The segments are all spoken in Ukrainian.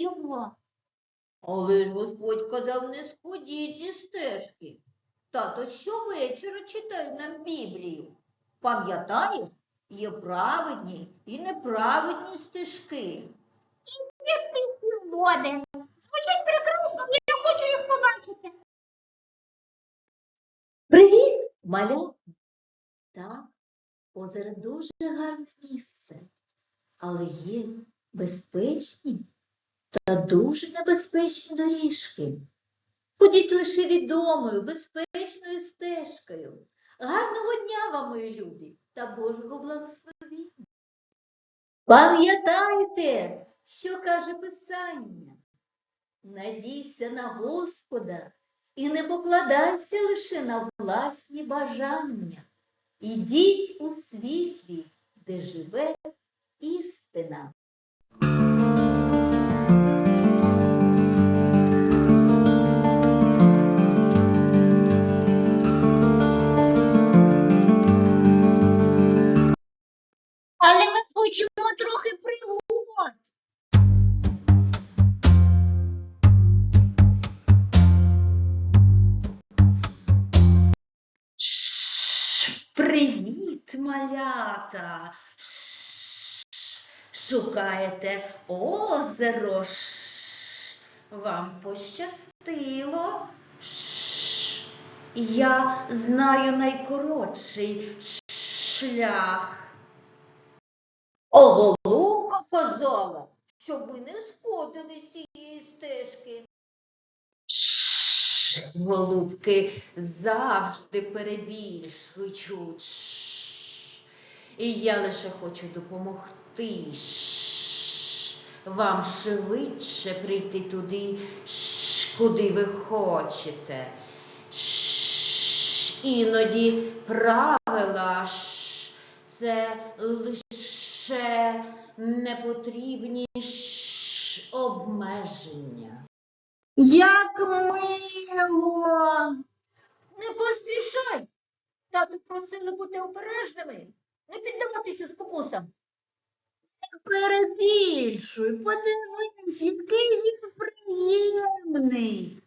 його. Але ж Господь казав, не сходіть зі стежки. Тато щовечора читає нам Біблію. Пам'ятаєш, є праведні і неправедні стежки. Як ти згоден. Звучать прекрасно, я хочу їх побачити. Привіт, маля. Так, озеро дуже гарне місце, але є безпечні та дуже небезпечні доріжки. Ходіть лише відомою, безпечною стежкою. Гарного дня вам, мої любі, та Божого благословіння. Пам'ятайте, що каже Писання. Надійся на Господа і не покладайся лише на власні бажання. Ідіть у світлі, де живе істина. Але ми хочемо трохи пригод. Привіт, малята. Шукаєте озеро. Вам пощастило. Я знаю найкоротший шлях. Оголовка казала, щоб ви не сходили з цієї стежки. Голубки завжди перебільшують. І я лише хочу допомогти. Вам швидше прийти туди, куди ви хочете. Іноді правила це лише непотрібні шш, обмеження. Як мило. Не поспішай. Тату просили бути обережними, не піддаватися спокусам. Перебільшуй, подивись, який він приємний.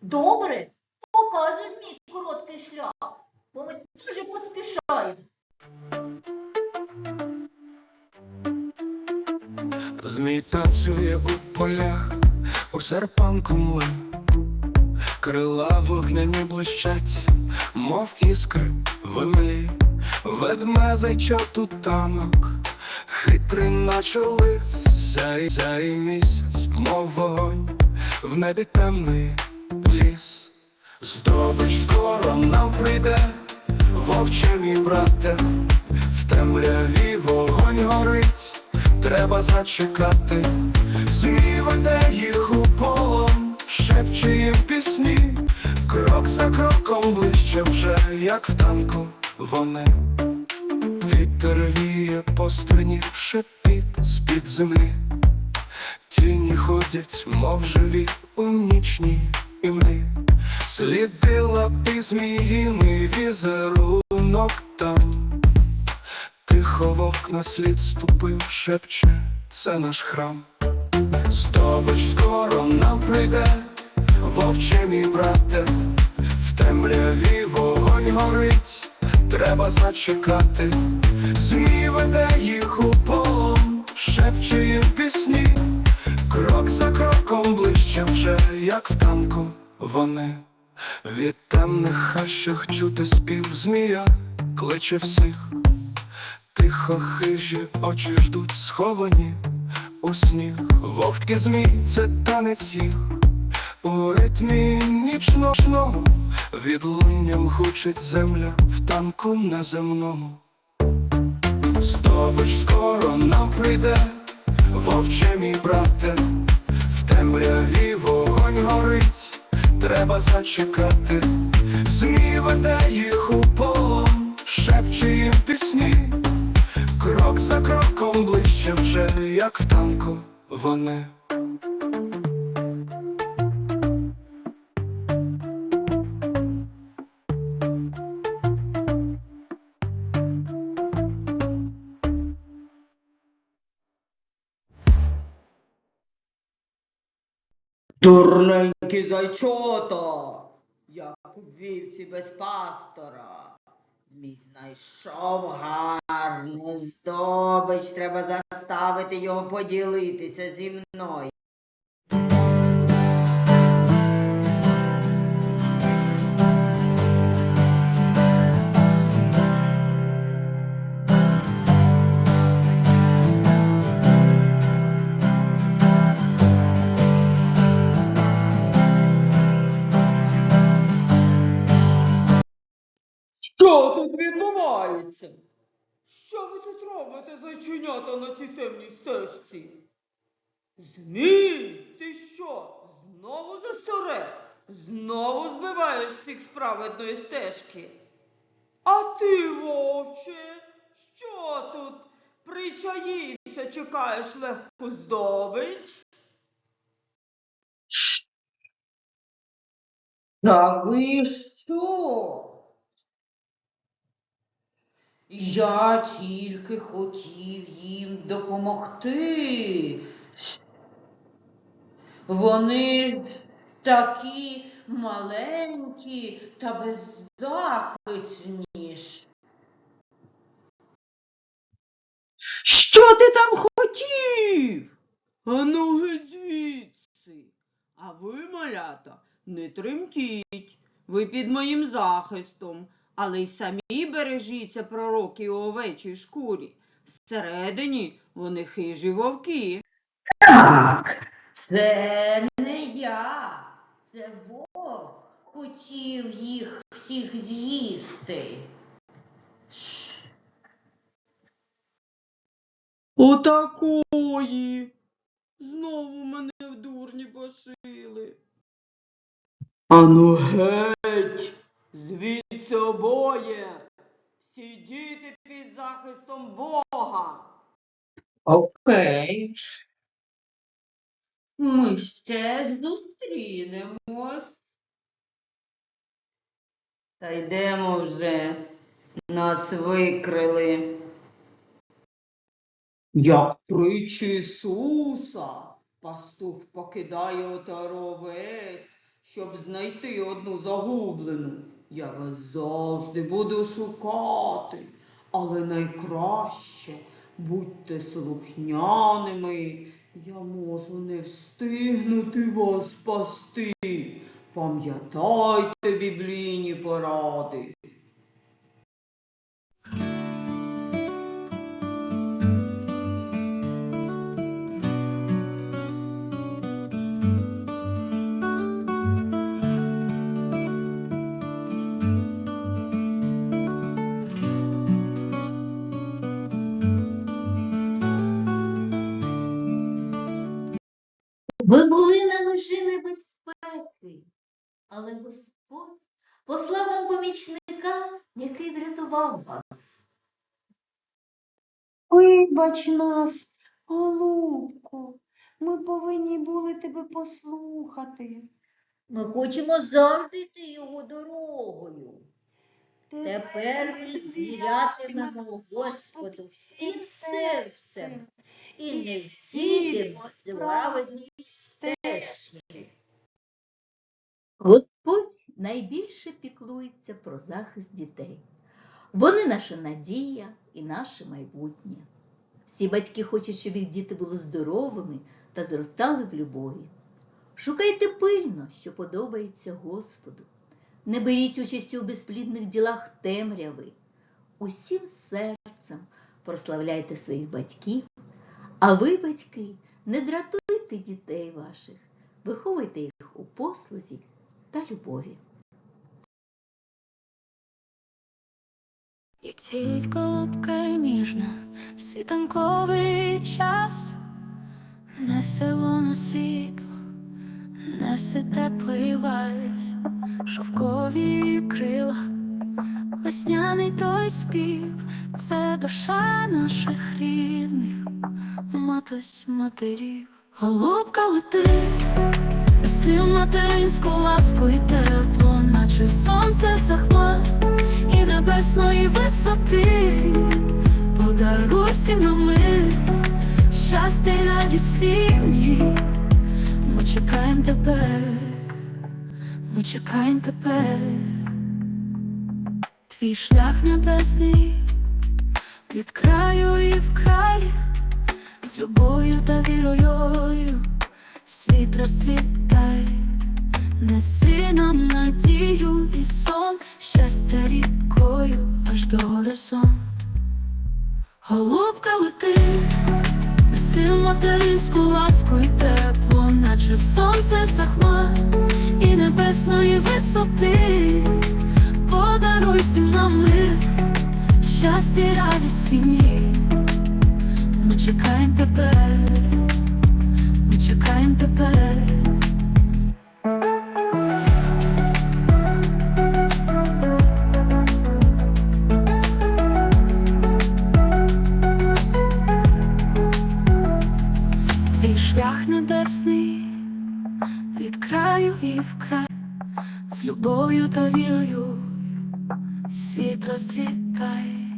Добре, показуй мій короткий шлях, бо ми дуже поспішаємо. Змій танцює у полях, у серпанку млин, крила вогняні блищать, мов іскри в імлі, ведмезий чорту танок, хитрий наче лис, сяй, сяй місяць, мов вогонь, в небі темний ліс. Здобич скоро нам прийде, вовче мій брате, в темряві вогонь горить, треба зачекати, Змій веде їх у полон, шепче їм пісні, крок за кроком ближче вже, як в танку вони. Вітер віє по стрині, шепіт з-під землі. Тіні ходять, мов живі у нічній імлі. Сліди лапи зміїний візерунок там. Тихо вовк на слід ступив, шепче, це наш храм. Здобич скоро нам прийде, вовче мій брате, в темряві вогонь горить, треба зачекати. Змій веде їх у полон, шепче їм пісні, крок за кроком ближче вже, як в танку вони. Від темних хащах чути спів змія, кличе всіх. Тихо хижі очі ждуть сховані у сніг. Вовки змій це танець їх у ритмі нічному відлунням гучить земля в танку неземному. Здобич скоро нам прийде, вовче мій брате, в темряві вогонь горить, треба зачекати, Змій веде їх у полон, шепче їм пісні, крок за кроком ближче вже, як в танку вони. Turno Дурненькі зайчота, як вівці без пастора. Змій знайшов гарну здобич, треба заставити його поділитися зі мною. Відбувається? Що ви тут робите, зайченята на цій темній стежці? Змій, ти що? Знову за старе? Знову збиваєш всіх з праведної стежки? А ти, вовче, що тут причаївся, чекаєш легку здобич? Та ви що? Я тільки хотів їм допомогти. Вони ж такі маленькі та беззахисні. Що ти там хотів? Ану звідси. А ви, малята, не тремтіть. Ви під моїм захистом, але й самі бережіться пророків у овечій шкурі. Всередині вони хижі вовки. Так, це не я. Це вовк хотів їх всіх з'їсти. Отакої. Знову мене в дурні пошили. Ану геть, звідси обоє. Сидіти під захистом Бога. Окей. Ми ще зустрінемось. Та йдемо вже. Нас викрили. Як притчі Ісуса, пастух покидає отаровець, щоб знайти одну загублену. Я вас завжди буду шукати, але найкраще будьте слухняними. Я можу не встигнути вас спасти. Пам'ятайте біблійні поради. Ви були на межі небезпеки, але Господь послав вам помічника, який врятував вас. Вибач нас, голубко, ми повинні були тебе послухати. Ми хочемо завжди йти його дорогою. Тепер ми звірятимемо Господу всім серцем і не з праведні стежки. Господь найбільше піклується про захист дітей. Вони наша надія і наше майбутнє. Всі батьки хочуть, щоб їх діти були здоровими та зростали в любові. Шукайте пильно, що подобається Господу. Не беріть участі у безплідних ділах темряви. Усім серцем прославляйте своїх батьків, а ви, батьки, не дратуйте дітей ваших, виховуйте їх у послузі та любові. І цвіть голубка ніжна, світанковий час, несе воно світло, несе теплий вальс, шовкові крила, весняний той спів, це душа наших рідних, матусь матерів. Голубка лети, сил материнську ласку і тепло, наче сонце за хмар і небесної висоти, подаруй всім на мир, щастя й радість сім'ї, ми чекаємо тебе, ми чекаємо тебе, твій шлях небесний від краю і в край, з любов'ю та вірою. Світ розцвітай, неси нам надію і сон, щастя рікою аж до горизонту. Голубка лети, неси материнську ласку і тепло, наче сонце за хмар. І небесної висоти, подаруй всім нам мир, щастя радість сім'ї. Чекаємо тебе, ми чекаємо тебе. Твій шлях небесний від краю і в край, з любов'ю та вірою світ розцвітай,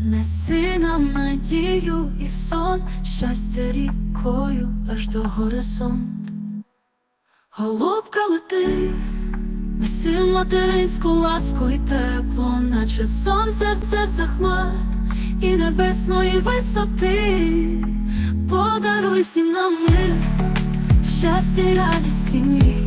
неси нам надію і сон, щастя рікою аж до горизонту. Голубка лети, неси материнську ласку і тепло, наче сонце це за хмар і небесної висоти. Подаруй всім нам мир, щастя радість сім'ї.